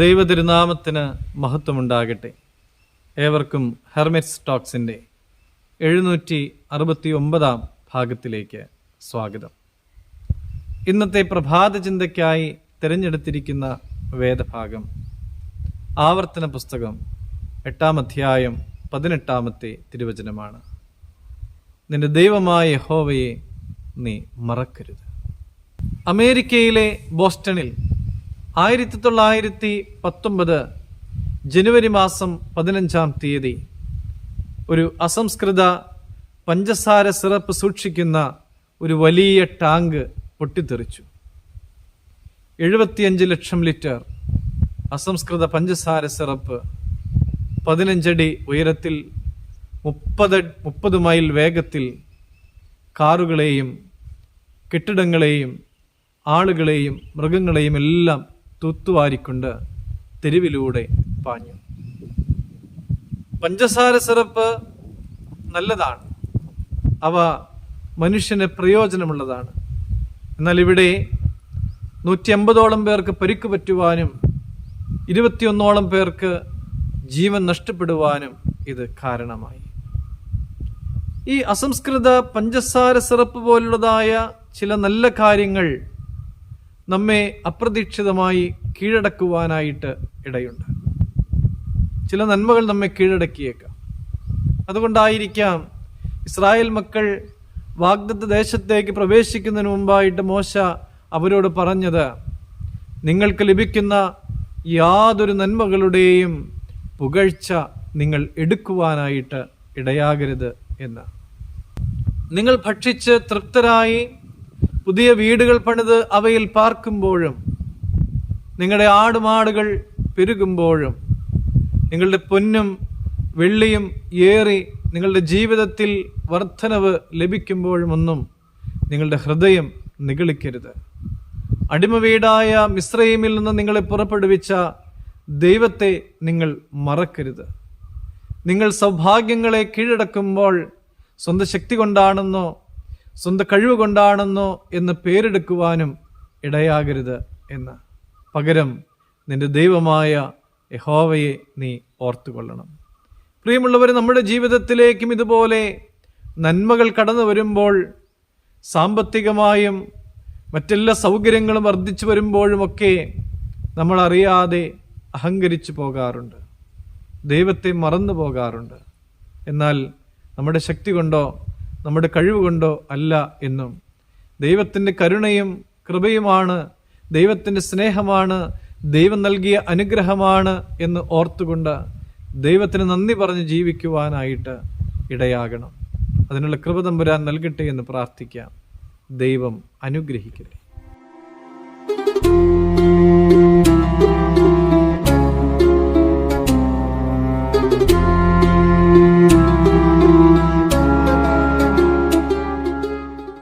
ദൈവതിരുനാമത്തിന് മഹത്വമുണ്ടാകട്ടെ. ഏവർക്കും ഹെർമിറ്റ്സ് ടോക്സിന്റെ എഴുന്നൂറ്റി അറുപത്തി ഒമ്പതാം ഭാഗത്തിലേക്ക് സ്വാഗതം. ഇന്നത്തെ പ്രഭാത ചിന്തയ്ക്കായി തിരഞ്ഞെടുത്തിരിക്കുന്ന വേദഭാഗം ആവർത്തന പുസ്തകം എട്ടാം അധ്യായം പതിനെട്ടാമത്തെ തിരുവചനമാണ്. നിന്റെ ദൈവമായ യഹോവയെ നീ മറക്കരുത്. അമേരിക്കയിലെ ബോസ്റ്റണിൽ ആയിരത്തി തൊള്ളായിരത്തി പത്തൊമ്പത് ജനുവരി മാസം പതിനഞ്ചാം തീയതി ഒരു അസംസ്കൃത പഞ്ചസാര സിറപ്പ് സൂക്ഷിക്കുന്ന ഒരു വലിയ ടാങ്ക് പൊട്ടിത്തെറിച്ചു. എഴുപത്തിയഞ്ച് ലക്ഷം ലിറ്റർ അസംസ്കൃത പഞ്ചസാര സിറപ്പ് പതിനഞ്ചടി ഉയരത്തിൽ മുപ്പത് മുപ്പത് മൈൽ വേഗത്തിൽ കാറുകളെയും കെട്ടിടങ്ങളെയും ആളുകളെയും മൃഗങ്ങളെയും എല്ലാം തൂത്തുവാരിക്കൊണ്ട് തെരുവിലൂടെ പാഞ്ഞു. പഞ്ചസാര സിറപ്പ് നല്ലതാണ്. അവ മനുഷ്യന് പ്രയോജനമുള്ളതാണ്. എന്നാൽ ഇവിടെ നൂറ്റി അമ്പതോളം പേർക്ക് പരിക്ക് പറ്റുവാനും ഇരുപത്തിയൊന്നോളം പേർക്ക് ജീവൻ നഷ്ടപ്പെടുവാനും ഇത് കാരണമായി. ഈ അസംസ്കൃത പഞ്ചസാര സിറപ്പ് പോലുള്ളതായ ചില നല്ല കാര്യങ്ങൾ നമ്മെ അപ്രതീക്ഷിതമായി കീഴടക്കുവാനായിട്ട് ഇടയുണ്ട്. ചില നന്മകൾ നമ്മെ കീഴടക്കിയേക്കാം. അതുകൊണ്ടായിരിക്കാം ഇസ്രായേൽ മക്കൾ വാഗ്ദത്ത ദേശത്തേക്ക് പ്രവേശിക്കുന്നതിന് മുമ്പായിട്ട് മോശ അവരോട് പറഞ്ഞത് നിങ്ങൾക്ക് ലഭിക്കുന്ന യാതൊരു നന്മകളുടെയും പുകഴ്ച നിങ്ങൾ എടുക്കുവാനായിട്ട് ഇടയാകരുത് എന്ന്. നിങ്ങൾ ഭക്ഷിച്ച് തൃപ്തരായി പുതിയ വീടുകൾ പണിത് അവയിൽ പാർക്കുമ്പോഴും നിങ്ങളുടെ ആടുമാടുകൾ പെരുകുമ്പോഴും നിങ്ങളുടെ പൊന്നും വെള്ളിയും ഏറി നിങ്ങളുടെ ജീവിതത്തിൽ വർധനവ് ലഭിക്കുമ്പോഴുമൊന്നും നിങ്ങളുടെ ഹൃദയം നിഗളിക്കരുത്. അടിമ വീടായ മിശ്രയിമിൽ നിന്ന് നിങ്ങളെ പുറപ്പെടുവിച്ച ദൈവത്തെ നിങ്ങൾ മറക്കരുത്. നിങ്ങൾ സൗഭാഗ്യങ്ങളെ കീഴടക്കുമ്പോൾ സ്വന്തം ശക്തി കൊണ്ടാണെന്നോ സ്വന്തം കഴിവ് കൊണ്ടാണെന്നോ എന്ന് പേരെടുക്കുവാനും ഇടയാകരുത് എന്ന്. പകരം നിന്റെ ദൈവമായ യഹോവയെ നീ ഓർത്തുകൊള്ളണം. പ്രിയമുള്ളവർ നമ്മുടെ ജീവിതത്തിലേക്കും ഇതുപോലെ നന്മകൾ കടന്നു വരുമ്പോൾ സാമ്പത്തികമായും മറ്റെല്ലാ സൗകര്യങ്ങളും വർദ്ധിച്ചു വരുമ്പോഴുമൊക്കെ നമ്മൾ അറിയാതെ അഹങ്കരിച്ചു പോകാറുണ്ട്. ദൈവത്തെ മറന്നു പോകാറുണ്ട്. എന്നാൽ നമ്മുടെ ശക്തി കൊണ്ടോ നമ്മുടെ കഴിവ് കൊണ്ടോ അല്ല എന്നും. ദൈവത്തിന്റെ കരുണയും കൃപയുമാണ് ദൈവത്തിന്റെ സ്നേഹമാണ് ദൈവം നൽകിയ അനുഗ്രഹമാണ് എന്ന് ഓർത്തുകൊണ്ട് ദൈവത്തിന് നന്ദി പറഞ്ഞ് ജീവിക്കുവാനായിട്ട് ഇടയാകണം. അതിനുള്ള കൃപ തമ്പുരാൻ നൽകട്ടെ എന്ന് പ്രാർത്ഥിക്കാം. ദൈവം അനുഗ്രഹിക്കട്ടെ.